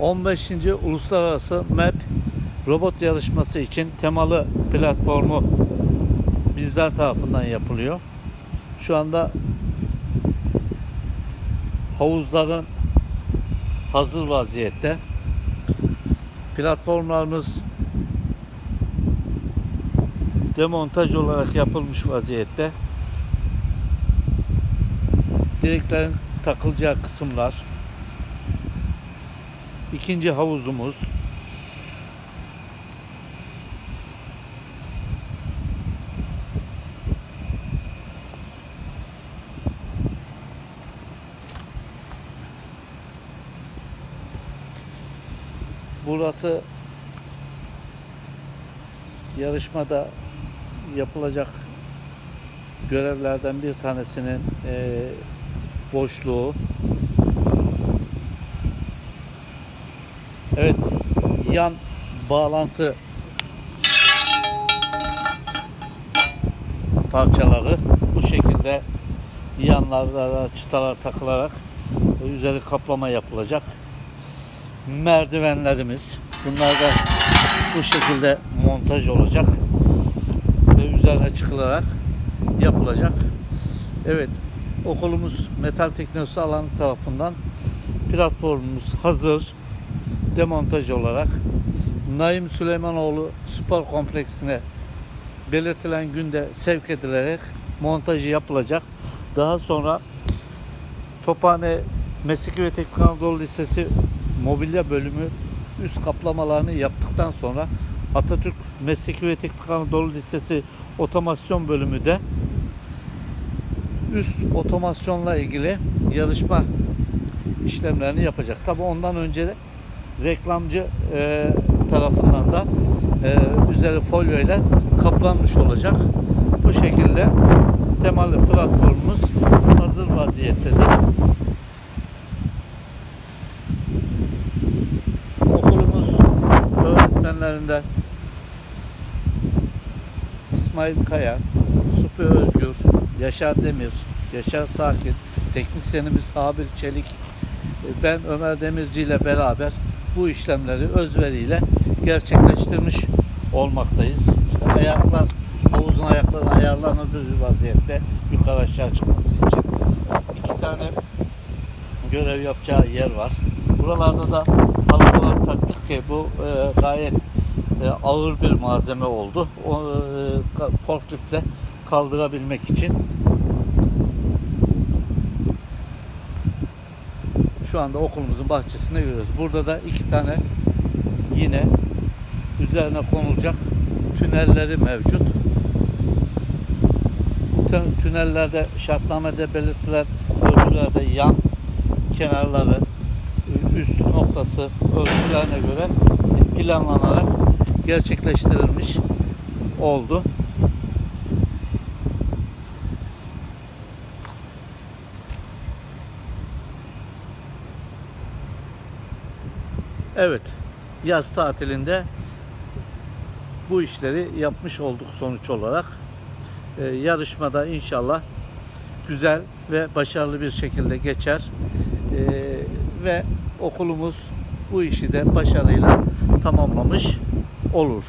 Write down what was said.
15. Uluslararası MEP robot yarışması için temalı platformu bizler tarafından yapılıyor. Şu anda havuzların hazır vaziyette. Platformlarımız demontaj olarak yapılmış vaziyette. Direklerin takılacağı kısımlar. İkinci havuzumuz. Burası yarışmada yapılacak görevlerden bir tanesinin eee, boşluğu. Evet, yan bağlantı parçaları bu şekilde yanlarda da çıtalar takılarak üzeri kaplama yapılacak. Merdivenlerimiz bunlar da bu şekilde montaj olacak ve üzerine çıkılarak yapılacak. Evet, okulumuz metal teknolojisi alanı tarafından platformumuz hazır demontaj olarak Naim Süleymanoğlu Spor Kompleksine belirtilen günde sevk edilerek montajı yapılacak. Daha sonra Tophane Mesleki ve Teknik Anadolu Lisesi mobilya bölümü üst kaplamalarını yaptıktan sonra Atatürk Mesleki ve Teknik Anadolu Lisesi otomasyon bölümü de üst otomasyonla ilgili yarışma işlemlerini yapacak. Tabi ondan önce de reklamcı e, tarafından da e, üzeri folyo ile kaplanmış olacak. Bu şekilde temalı platformumuz hazır vaziyettedir. Okulumuz öğretmenlerinden İsmail Kaya, Supi Özgür, Yaşar Demir, Yaşar Sakin, teknisyenimiz Habil Çelik, ben Ömer Demirci ile beraber bu işlemleri özveriyle gerçekleştirmiş olmaktayız. İşte ayaklar, havuzun ayakları ayarlanabilir bir vaziyette yukarı aşağı çıkması için. iki tane görev yapacağı yer var. Buralarda da halkalar taktık ki bu e, gayet e, ağır bir malzeme oldu. O e, forkliftle kaldırabilmek için. Şu anda okulumuzun bahçesinde görüyoruz. Burada da iki tane yine üzerine konulacak tünelleri mevcut. Bu tü- tünellerde şartnamede belirtilen ölçülerde yan kenarları üst noktası ölçülerine göre planlanarak gerçekleştirilmiş oldu. Evet, yaz tatilinde bu işleri yapmış olduk sonuç olarak. Ee, yarışmada inşallah güzel ve başarılı bir şekilde geçer. Ee, ve okulumuz bu işi de başarıyla tamamlamış olur.